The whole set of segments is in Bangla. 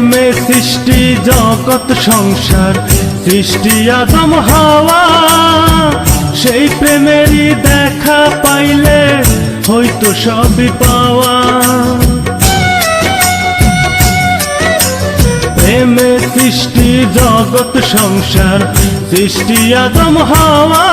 প্রেমে সৃষ্টি, জগৎ, সংসার, সৃষ্টি আদম, হাওয়া। সেই প্রেমেরই দেখা পাইলে হয়তো সবই পাওয়া। প্রেমে সৃষ্টি, জগৎ, সংসার, সৃষ্টি আদম, হাওয়া।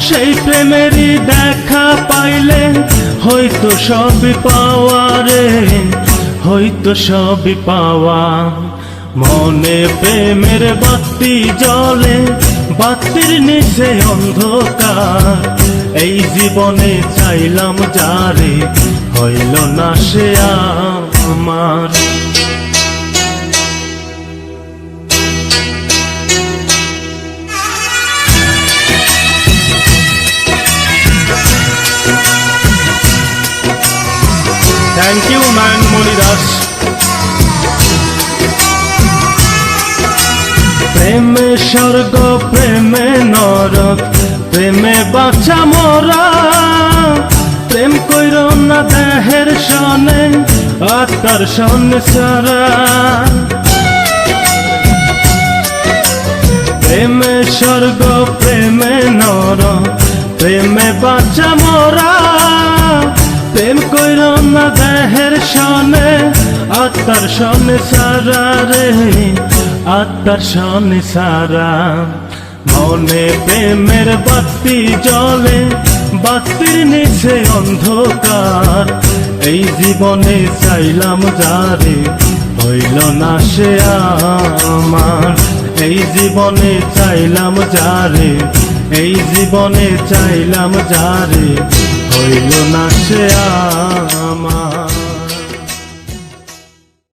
সেই প্রেমেরই দেখা পাইলে হয়তো সবই পাওয়া রে। হয়তো সবই পাওয়া। মনে প্রেমের বাতি জলে বাতির নিচে অন্ধকার। এই জীবনে চাইলাম যারে, হইল না সে আমার। থ্যাংক ইউ নয়নমণি দাস প্রেমে স্বর্গ, প্রেমে নরক, প্রেমে বাচ্চা মোরা। প্রেম কইর না দেহের সনে, আত্মার সনে সারা। প্রেমে স্বর্গ, প্রেমে নরক, প্রেমে বাচ্চা কইর না দেহের সনে, আত্মার সনে সারা রে, আত্মার সনে সারা। মনে প্রেমের বাতি জলে বাতির নিচে অন্ধকার। এই জীবনে চাইলাম যারে, হইল না সে আমার। এই জীবনে চাইলাম যারে, এই জীবনে চাইলাম যারে। হইল না সে আমার।